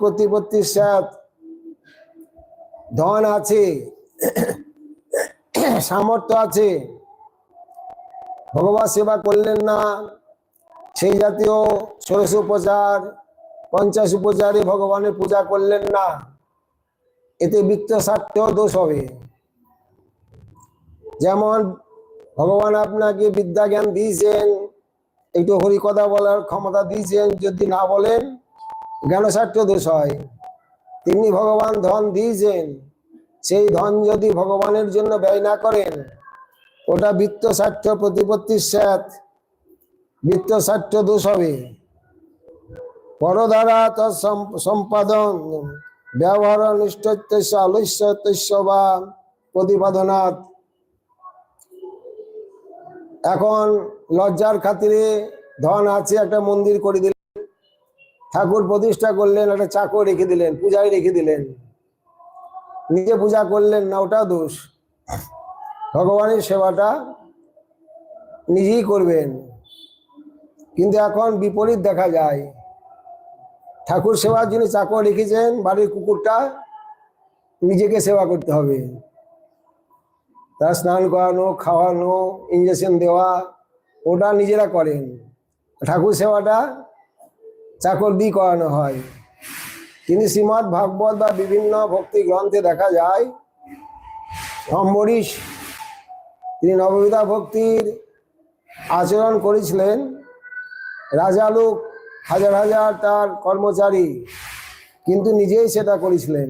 প্রতিপত্তির সাথ ধন আছে, সামর্থ্য আছে, ভগবান সেবা করলেন না। সেই জাতীয় ষোড়শ উপচার, পঞ্চাশ উপচারে ভগবানের পূজা করলেন না। এতে বৃত্ত স্বার্থ দোষ হবে। যেমন ভগবান আপনাকে বিদ্যা জ্ঞান দিয়েছেন, একটু হরি কথা বলার ক্ষমতা দিয়েছেন, যদি না বলেন জ্ঞান স্বার্থ দোষ হয়। তিনি ভগবান ধন দিয়েছেন। সেই ধন যদি ভগবানের জন্য ব্যয় না করেন, ওটা বৃত্ত স্বার্থ প্রতিপত্তির সাথ বৃত্ত স্বার্থ দোষ হবে। পরধারা তার সম্পাদন, ব্যবহার নিষ্ঠত্য আলস্য বা প্রতিপাদনাথ এখন লজ্জার খাতিরে ধন আছে, একটা মন্দির করে দিলেন ঠাকুর প্রতিষ্ঠা করলেন, একটা চাকর রেখে দিলেন পূজায় রেখে দিলেন। নিজে পূজা করলেন না ওটা দোষ। ভগবানের সেবাটা নিজেই করবেন। কিন্তু এখন বিপরীত দেখা যায়। ঠাকুর সেবার জন্য চাকর রেখেছেন, বাড়ির কুকুরটা নিজেকে সেবা করতে হবে। তার স্নান করানো, খাওয়ানো ইঞ্জেকশন দেওয়া, ওটা নিজেরা করেন। ঠাকুর সেবাটা চাকর দিয়ে করানো হয়। তিনি শ্রীমৎ ভাগবত বা বিভিন্ন ভক্তি গ্রন্থে দেখা যায়, অম্বরীশ, তিনি নববিধা ভক্তির আচরণ করেছিলেন। রাজালোক হাজার হাজার তার কর্মচারী, কিন্তু নিজেই সেটা করেছিলেন।